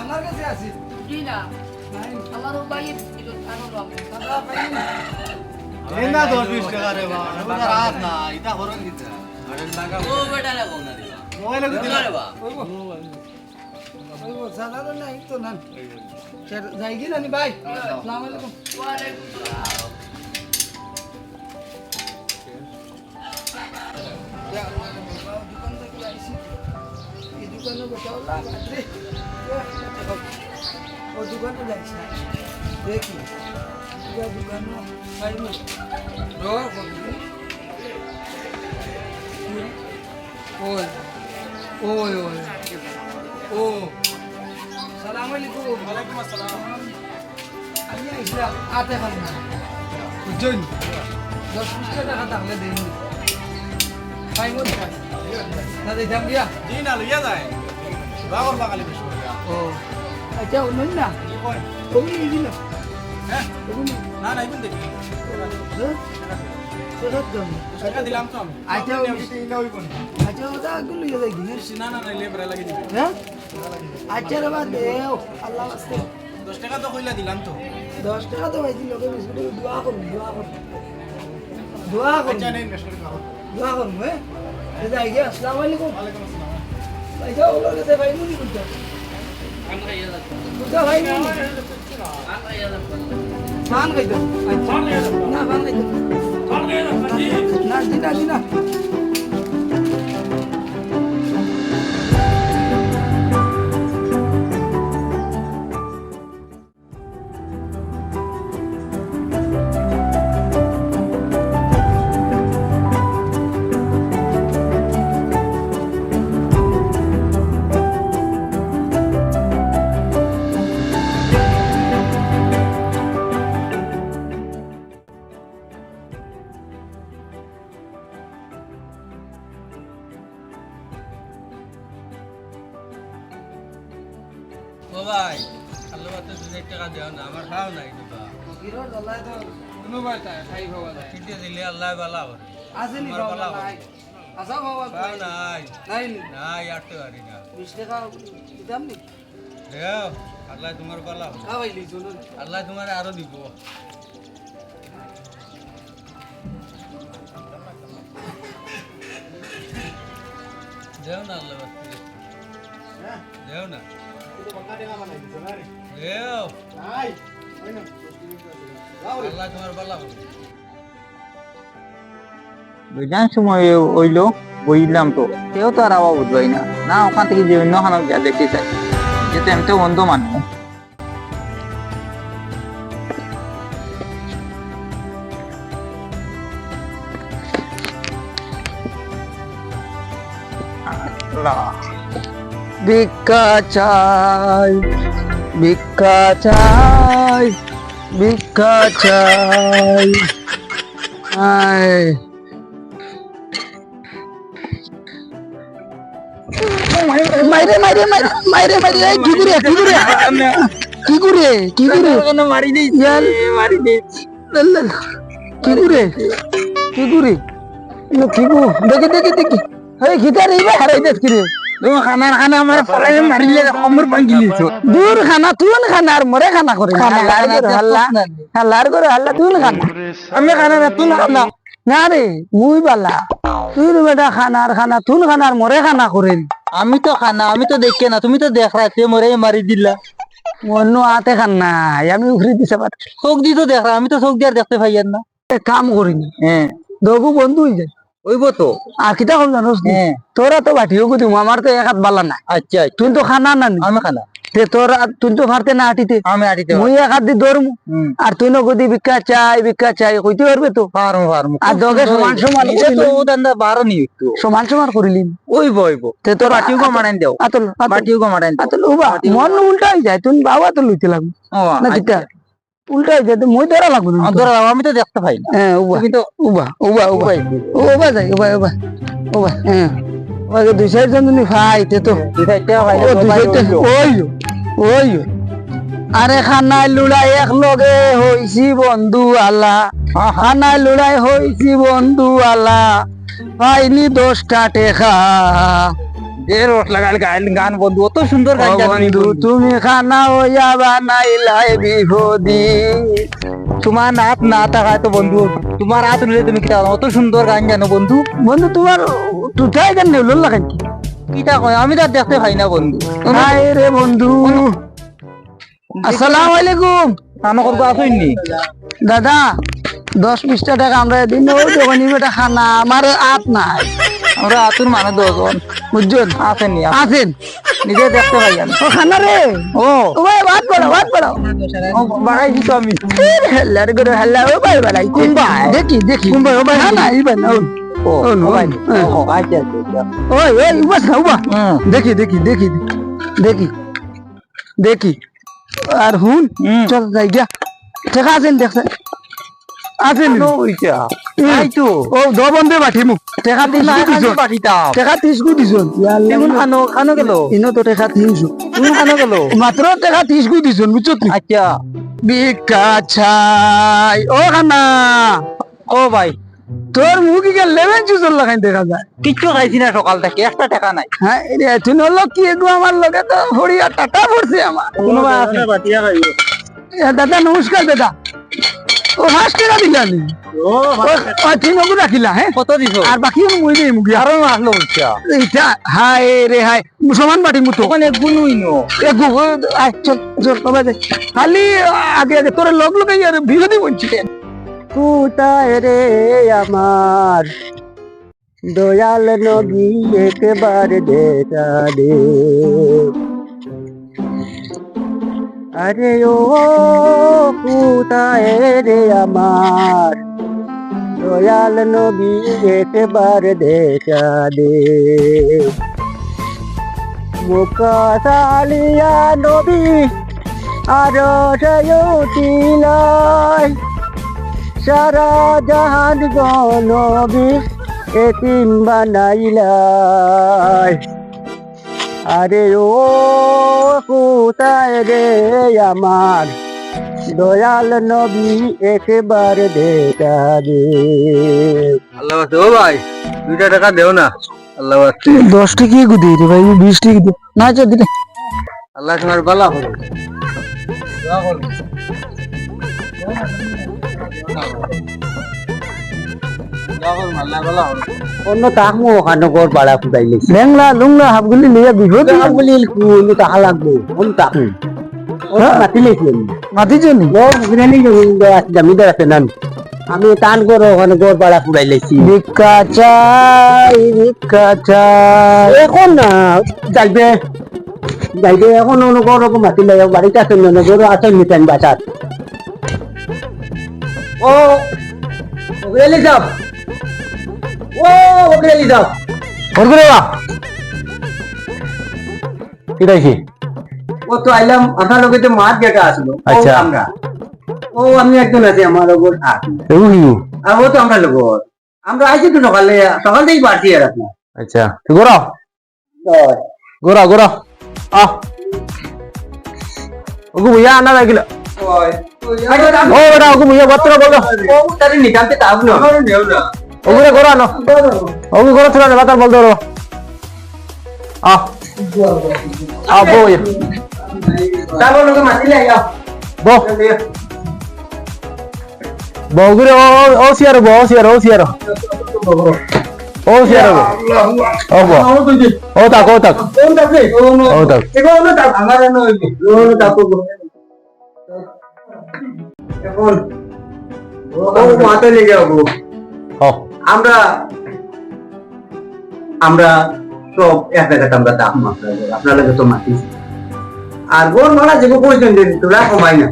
আমার কাছে আছে। নাই দাদা না দশ বিশ টাকা রে বা এবার না এটা হরন দিতে মোবাইলে তো দিলা ওইবো ওইবো সাদা নাই তো না যাই কি ভাই আসসালামু আলাইকুম। Ya Allah, Ya dukkan lo, baik lo. Dua, begini. Oi, oi, oi. Oh. Assalamualaikum. Waalaikumsalam. আমি আইছিলাম আতে খান না দশ টাকা থাকলে দিন না জি না লইয়া যায় বাগালি বেশ ও আচ্ছা অন্য না ওগুলো ইজি না হ্যাঁ না না ইবন দেখি দিলাম তো আমি আচ্ছা আচ্ছা ওটা গুলো ইয়ে না না না লেবরা লাগি হ্যাঁ আচ্ছা রে বা দেও আল্লাহ আস্তে দশ টাকা তো দিলাম তো দশ টাকা তো লোকে বিস্কুট দোয়া করুন দোয়া করুন দোয়া করুন দোয়া করুন হ্যাঁ যাই গিয়া আসসালামু আলাইকুম। আসসালাম আচ্ছা ওগুলো কাছে ভাই মুনি বলতে বুঝা ভাই মুনি পান খাইতো না, পান খাইতো না, দিনা দিনা ও ভাই আল্লাহ বাতে দু হাজার টাকা দেও না আমার খাও নাই তো ফকিরর দল্লাই তো খাই খাওয়া যায় চিঠি দিলে আল্লাহ আসেনি নাই। আসা বাবা খাও নাই। নাই নাই আটতে পারি না। বিশ টাকা দিতাম নি? দেও আল্লাহ তোমার বালা হবে। খাওয়াইলি আল্লাহ তোমার আরও দিব। দেও না আল্লাহ হ্যাঁ। দেও না। তো সময় তো। কেউ তো আর আবার বুঝবাই না। না ওখান থেকে যে অন্য খানা দেখতে চাই যেহেতু এমতে অন্ধ মানুষ। ভিক্ষা চাই ভিক্ষা চাই ভিক্ষা চাই আয় মাইরে মাইরে মাইরে মাইরে মাইরে এই কি করে কি করে কি করে কি করে মারি দিই মারি দিই কি করে কি করে না কি গো দেখি দেখি দেখি এই খিদার এই হারাই দেখ কি রে খানা খানা আমার পরে মারিলে কমর ভাঙিলি দূর খানা খানা আর মরে খানা করে হাল্লা। হাল্লার করে হাল্লা তুই খানা। আমি খানা না খানা। না রে মুই বালা। তুই বেটা খানার খানা তুই খানার মরে খানা করেন আমি তো খানা আমি তো দেখে না তুমি তো দেখ রাখতে মরে মারি দিলা। অন্য হাতে খান না আমি উখরি দিছে পার চোখ দি তো দেখ আমি তো চোখ দিয়ে দেখতে পাই না। কাম করিনি হ্যাঁ দগু বন্ধু হয়ে যায়। ওইব তো। আর কিতা কম জানোস? তোরা তো বাটিও কুদিম আমার তো এক হাত বালা না আচ্ছা তুই তো খানা না আমি খানা। তে তোরা তুই তো ফারতে না আটিতে। আমি আটিতে মুই এক হাত দি দৌড়মু আর তুই না গদি ভিক্ষা চাই ভিক্ষা চাই কইতে পারবে তো? পারমু পারমু। আর দগে সমান তো ও দান্দা বারো নি একটু। সমান সমান করিলি। ওই বইব তে তোর বাটিও কো মারাইন দেও। আতল বাটিও আতল উবা মন উল্টা হই যায়। তুই বাবা তো লইতে লাগু না কিতা? উল্টা যেতে মই ধরা লাগবে না ধরো আমি তো দেখতে পাই না। হ্যাঁ উবা। উবা। উবা উবা। উবা যাই উবা উবা। উবা হ্যাঁ। ওকে দুই তুমি তো ওই ওই আরে খানায় লুড়াই এক লগে হইছি বন্ধু আলা। খানায় লুড়াই হইছি বন্ধু আলা। পাইনি দশটা টেকা। রস লাগাল গাইল গান বন্ধু অত সুন্দর গান বন্ধু তুমি খানা হইয়া বানাইলাই বিভদি তোমার নাত না থাকায় তো বন্ধু তোমার হাত নিলে তুমি কিটা অত সুন্দর গান জানো বন্ধু বন্ধু তোমার টুটাই কেন নেই লোল লাগাই কিটা কয় আমি তো আর দেখতে পাই না বন্ধু হাই রে বন্ধু আসসালামু আলাইকুম আসইনি দাদা দশ বিশটা টাকা আমরা দিন ওই দোকানি বেটা খানা আমার আপ নাই। আমরা আতুর মানুষ দশজন। বুঝছেন? আসেনি আছেন। নিজে দেখতে পাই আমি। ও খানা রে। ও। ও ভাই ভাত বাড়াও ভাত বাড়াও ও, বাড়াইছি তো আমি। হেল্লার করে হেল্লা ও ভাই বাড়াই কুম্বাই? দেখি দেখি। কুম্বাই, ও ভাই না না নাকি? না ও। ও নো, ভাই। ও আচ্ছা আচ্ছা, আচ্ছা। ওই ওই উবা না উবা। দেখি দেখি দেখি দেখি। দেখি। আর হুন। চল যাই গিয়া। ঠেকা আছেন ওইটা। তাই তো। ও দ টেকা খালি দিছ পাঠিতাম টেকা তিরিশকু দিছ খানো খানো গেল। ইনো তো টেকা তিনশো। তুমি খানো গেল। মাত্র টেকা তিরিশকু দিছ বুঝছ তুই আচ্ছা। ভিক্ষা ছাই ও খানা। ও ভাই। তোর মুখ কি লেমন জুসর লাগাই দেখা যায়। কিচ্ছু খাইছি না সকাল থেকে একটা টাকা নাই। হ্যাঁ রে তুই কি গো আমার লগে তো হরিয়া টাটা পড়ছে আমার কোনোবা আছে এ, দাদা নমস্কার দাদা। ও পাঁচ টাকা দিলা নি রাখিলা হ্যাঁ কত দিছো? আর বাকি মই দেই মুগি আর আরও আসলো বুঝছা এইটা রে হাই মুসলমান বাটি মুতো। ওখানে গুনুই নো এ গো ও, আয় চল চল বাবা খালি আগে আগে তোর লগ লগাই আর বিরোধী বলছি রে আমার দয়াল নবী একবার দেখা দে আরে ও কোথায় রে আমার। দয়াল নবী একবার দেখা দে। মুকাশালিয়া নবী আর সয়ুতিলাই সারা জাহান গনবী এতিম বানাইলাই আরে ও কোথায় রে আমার? দয়াল নবী একবার দেখা দে। আল্লাহ আছে ও ভাই দুইটা টাকা দেও না। আল্লাহ আছে দশ টাকি গুদি রে ভাই বিশ টাকি দে। না চা দিলে আল্লাহ তোমার বালা হবে অন্য লেংলা লুংলা লিয়া বিভূতি লাগবে কোন মাতি জনি জমিদার আছে নাম আমি টান করো ওখানে গোর বাড়া ফুটাইলেছি ভিক্ষা চাই ভিক্ষা চাই এখন না যাইবে যাইবে এখন অন্য গোর রকম মাতিলে বাড়িতে আছে না গোর আছে নিতেন বাসার ও ওগরেলি যাব ও ওগরেলি ফোন করে বা কি? দেখি ও তো আইলাম আপনার লোকে তো মাছ যেটা আসলো। আচ্ছা। আমরা। ও আমি একজন আছি আমার ওপর আর ও তো আমরা লোক আমরা আইছি তো সকালে সকাল থেকেই পারছি আর আপনার আচ্ছা গোরা গোরা গোরা আহ। ওগু ভুইয়া আনা লাগিল ও বেটা ওগু ভুইয়া বত্র বলো। ও তারে নিকালতে তাব না। ওগুরে গোরা নো ওগু গোরা থুরা নেবা তার বল ধরো আহ আহ বই বো বগুরে ও ও সিয়ার বো ও সিয়ার ও সিয়ার। ও সিয়ার ও বো ও তাক ও তাক কোন তাপলে ও তাক এগো না আমার না ও না এখন। ও মাতে লেগে যাব ও আমরা আমরা সব এক জায়গাতে আমরা দাম মাত্রা আপনার লাগে তো মাতি আর গোল মারা যেগো কইছেন যে তোরা কমাই না।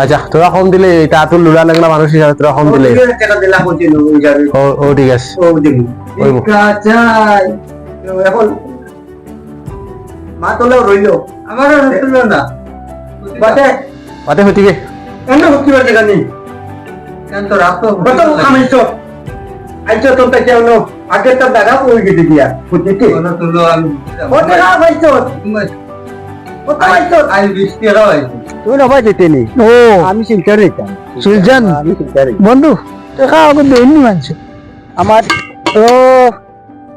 আচ্ছা তোরা কম দিলে এটা লুড়া লাগলা মানুষ হিসাবে তোরা কম দিলে। ও ঠিক আছে ও দেখি এখন মা তোলাও রইল। আমারও রইল না। পাতে হইতিকে এমন হুকিবার জায়গা নেই কেন তো রাত তো খামাইছো আইছো তো তাই কেন আগে তো দাদা ওই গেছে দিয়া আমি কত পাইছো আজ বিশ টাকা হয়েছে? তুই না পাইছে তেনি ও। আমি চিন্তা নিতাম সুলজান আমি বন্ধু টাকা ওকে দেয়নি মানছে। আমার তো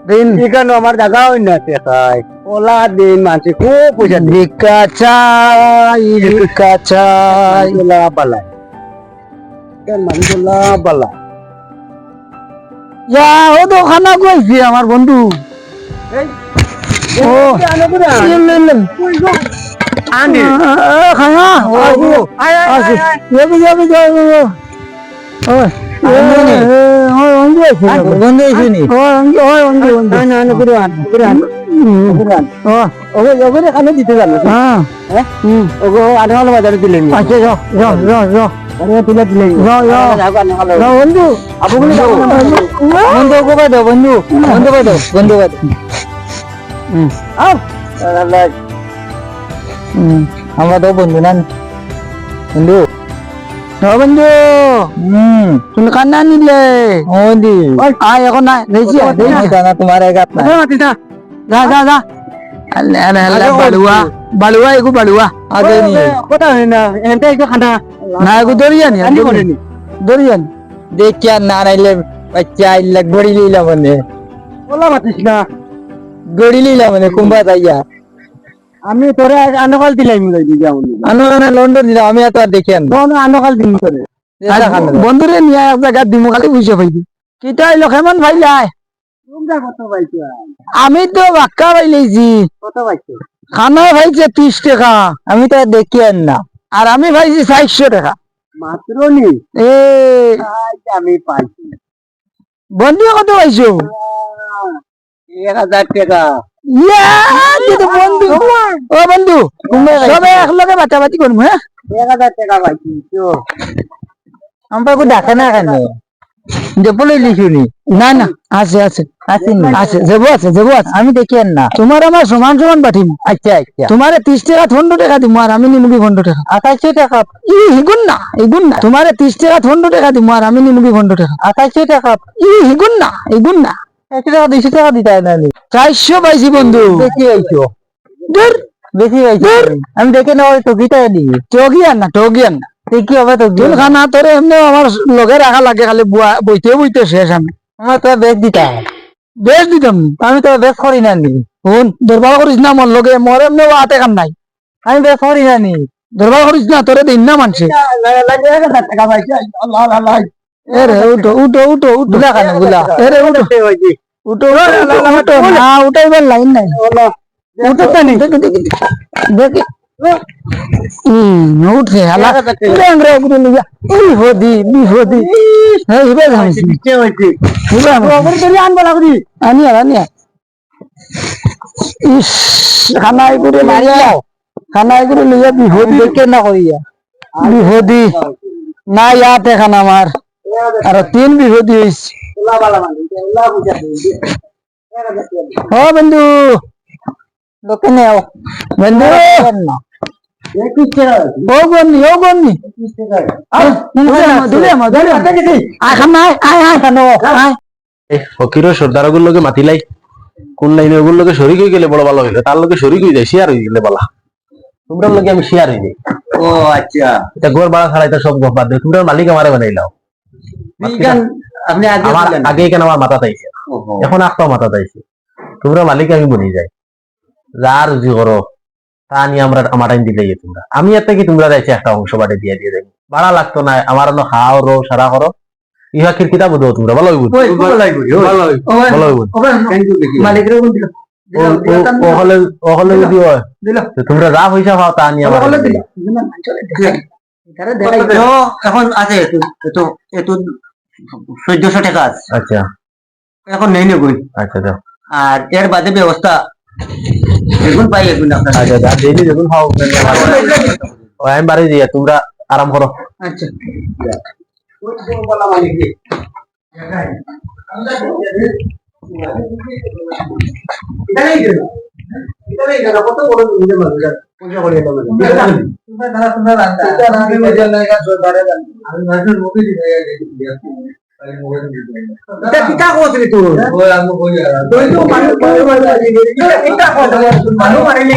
দিন এখানে আমার জায়গা হয় না দেখায় ওলা দিন মানছে খুব পয়সা ভিক্ষা চাই ভিক্ষা চাই। মানুষগুলা বালায় কেন মানুষগুলা বালায় যা ও তো খানা কইছি আমার বন্ধু। ও। আন্ডি খানা? ও ওই বন্ধু ওই বন্ধু বন্ধু না না গুরু আন গুরু আন ও ওকে ওকে খানে দিতে জানো হ্যাঁ হুম ওকে আনহাল বাজারে দিলেন আচ্ছা যাও যাও যাও যাও আরে তুলে দিলেন যাও যাও যাও বন্ধু। হুম। তুমি কান্না নিলে। ও দি। আয় এখন না দেখছি না তোমার এক হাত না যা যা যা। আল্লাহ আল্লাহ বালুয়া। বালুয়া এগু বালুয়া। আগে নি কথা না? এনতে একটু খানা। না এগু দরিয়া নি আনি করে নি। দরিয়া নি দেখিয়া না নাইলে বাচ্চা আইলা গড়ি লইলা মানে বলা মাতিস না। গড়ি লইলা মানে কুম্বা তাইয়া আমি তোরে আনকাল দিলাই মিলাই দি যাও আনো কানে লন্ডন দিলাম আমি এত দেখি আন কোন আনকাল দিন করে বন্ধুরে নিয়ে এক জায়গা দিমু খালি বুঝে পাইবি। কিটা হইল কেমন ভাইলাই তোমরা কত পাইছো আমি তো বাক্কা পাইলেছি কত পাইছো? খানা ভাইছে ত্রিশ টাকা আমি তো দেখি আন না। আর আমি ভাইছি চারশো টাকা। মাত্র নি? এ। আমি পাইছি। বন্ধু কত পাইছো? এক হাজার টাকা। ইয়া কিন্তু বন্ধু। ও বন্ধু। সবে একলগে বাটাবাটি করব হ্যাঁ? এক হাজার টাকা পাইছি তো আমরা ডাকে না কেন? দেবলে লিখুনি না। না আছে আছে আছে আছে যাব আছে যাব আছে। আমি দেখি আর না। তোমার আমার সমান সমান পাঠিম আচ্ছা আচ্ছা। তোমার ত্রিশ টাকা পনেরো টাকা দিম আর আমি নিমুখি পনেরো টাকা। আঠাইশো টাকা। ই হিগুন না হিগুন না। তোমার ত্রিশ টাকা পনেরো টাকা দিম আর আমি নিমুখি পনেরো টাকা। আঠাইশো টাকা। ই হিগুন না হিগুন না। একশো টাকা দুইশো টাকা দিতে হয় না চারশো পাইছি বন্ধু বেশি পাইছো দূর বেশি পাইছো আমি দেখে নেওয়া টকিটা দিই টকিয়ান না টকিয়ান না কি হবে তো খানা তোরে এমনি আমার লগে রাখা লাগে খালি বুয়া- বইতে বইতে শেষ আমি আমার তো বেশ দিতা বেশ দিতাম আমি তো বেশ করি না নি শুন দরবার করিস না মোর লগে মোর এমনি হাতে কাম নাই আমি বেশ করি না নি দরবার করিস না তোরে দিন না মানছে টাকা পাইছি আল্লাহ আল্লাহ এ উঠো উঠো উঠো উঠো। গুলা কানে গুলা এ রে উঠো। উঠো। উঠো না উঠাইবার লাইন নাই। উঠো তো দেখি হুম উঠে হালা। রে গুলো লিয়া বিহদি জানিস কে হইছি? আনি আর আনি। ইস লিয়া লিয়া দেখে না বিহদি না ইয়াতে খানা আমার আর তিন মানে উলা বুঝা ও বন্ধু। লোকে নেও। বন্ধু। ও গন্নি ও গন্নি ফকিরও লোকে মাতিলাই কোন লাইনে ওগুলো লোকে শরিক হয়ে গেলে বড় ভালো হইল তার লোকে শরিক হয়ে যায় শেয়ার হয়ে গেলে বলা। তোমরা লোকে আমি শেয়ার হয়ে যাই। ও আচ্ছা। এটা ঘর ভাড়া ছাড়া এটা সব ঘর বাদ দিয়ে তোমরা মালিক আমারে বানাইলাও আপনি আগে কেন আমার মাথা তাইছে এখন আস্তাও মাথা তাইছে তোমরা মালিক আমি বনি যাই। যা রুজি করো তা নিয়ে আমরা আমার টাইম দিলে তোমরা। আমি এর থেকে তোমরা যাইছে একটা অংশ বাড়ি দিয়ে দিয়ে দেবো ভাড়া লাগতো না আমার অন্য খাও রো সারা করো ইহা কিতাব বুঝো তোমরা। ভালো হইব ভালো হইব। মালিকের ওহলে ওহলে যদি হয় তোমরা যা পয়সা পাও তা নিয়ে আমার এখন আছে এতো- এতো- এতো চোদ্দশো টাকা আছে। আচ্ছা। এখন নেই নেই আচ্ছা দাও আর এর বাদে ব্যবস্থা এগুন পাই এগুন আচ্ছা ডেইলি যখন খাও। ও আমি বাড়ি দিয়ে তোমরা আরাম করো। আচ্ছা। কত বড় এটা কিতা করছিলি তুই তুই তো কিতা করছিস মানুষ মারিলি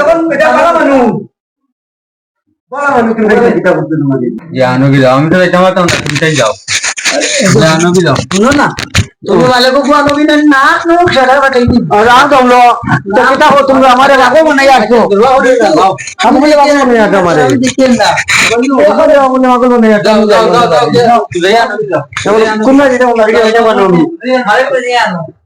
এখন এটা ভালো মানুষ জানো কি যাও আমি তো যাইতে পারতাম না তুমি যাও জানো কি যাও শুনো না তুমি মালিক को आलोगी ना ना नो सदा बताई थी राम तुम लो तो किता हो तुम हमारे बाबू में नहीं आते हम बोले बाबू में नहीं आते हमारे हमारे बाबू ने बाबू में नहीं आते যাও যাও যাও যাও জানো কি যাও कुन्ना जेटा मालिक बाजा मानो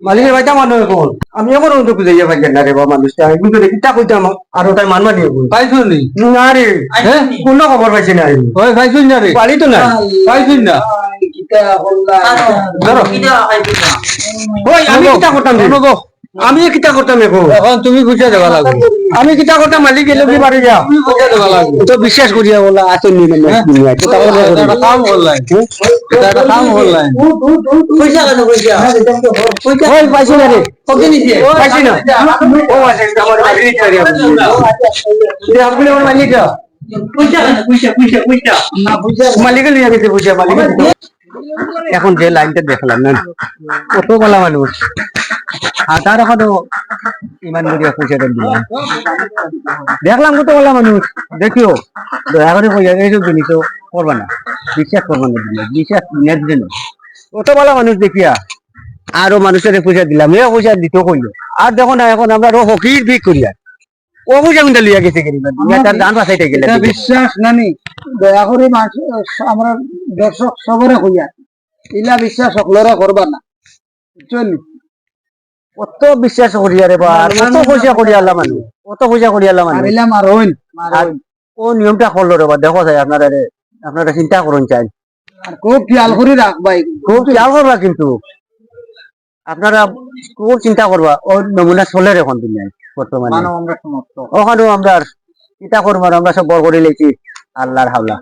মালিকের বাজা মানো এখন আমি এমন তো খুঁজে যাই বাজা না রে বাবা মানুষটা আমি কিন্তু কিতা কইতাম আর ওটাই মানবা নিয়ে বল পাইছো নি না রে কোন খবর পাইছি না আমি ওই পাইছো না রে বাড়ি তো না পাইছো না ধরো ওই আমি কিতা করতাম? আমি কিতা করতাম এখন এখন তুমি বুঝে দেবা লাগবে। আমি কিতা করতাম মালিক গেলে কি বাড়ি যা তুমি বুঝে দেবা লাগবে। তো বিশ্বাস করিয়া বলা আসল নি মানে কাম এটা একটা কাম করলাই পয়সা কেন পয়সা? ওই পাইছি না রে। কবে নিছে। পাইছি না। ও আছে আমার মালিক করিয়া রে। আপনি আমার মালিক পয়সা কেন? পয়সা পয়সা পয়সা। না পয়সা মালিক লিয়া গেছে পয়সা মালিক এখন যে লাইনটা দেখলাম, না কত বলা মানুষ। হাজার এখনও ইমান করিয়া দিলাম। দেখলাম কত বলা মানুষ। দেখিও দয়া করে পয়সা এইসব জিনিস করবা না। বিশ্বাস করবা না বিশ্বাস নেট দিন কত বলা মানুষ দেখিয়া, আরও মানুষের পয়সা দিলাম। এ পয়সা দিতে কইলো। আর দেখো না, এখন আমরা হকির বিক করিয়া। পয়সা লিয়া গেছে দান বাঁচাইতে গেলে। বিশ্বাস নানি দয়া করে আমরা দর্শক সবরে হইয়া ইলা বিশ্বাস সকলরা করবা না। বুঝলি কত বিশ্বাস করিয়া রে বা কত পয়সা করিয়া আল্লাহ মানুষ কত পয়সা করিয়া আল্লাহ মানুষ। মারিলাম আর হইন ও নিয়মটা করল রে বা দেখো চাই আপনারা আপনারা চিন্তা করুন চাই। আর খুব খেয়াল করে রাখবা খুব খেয়াল করবা কিন্তু। আপনারা খুব চিন্তা করবা ও নমুনা চলে রে এখন দুনিয়ায়। বর্তমানে। ওখানেও আমরা চিন্তা করব আমরা সব বড় করে লেখি। আল্লাহর হাওলা।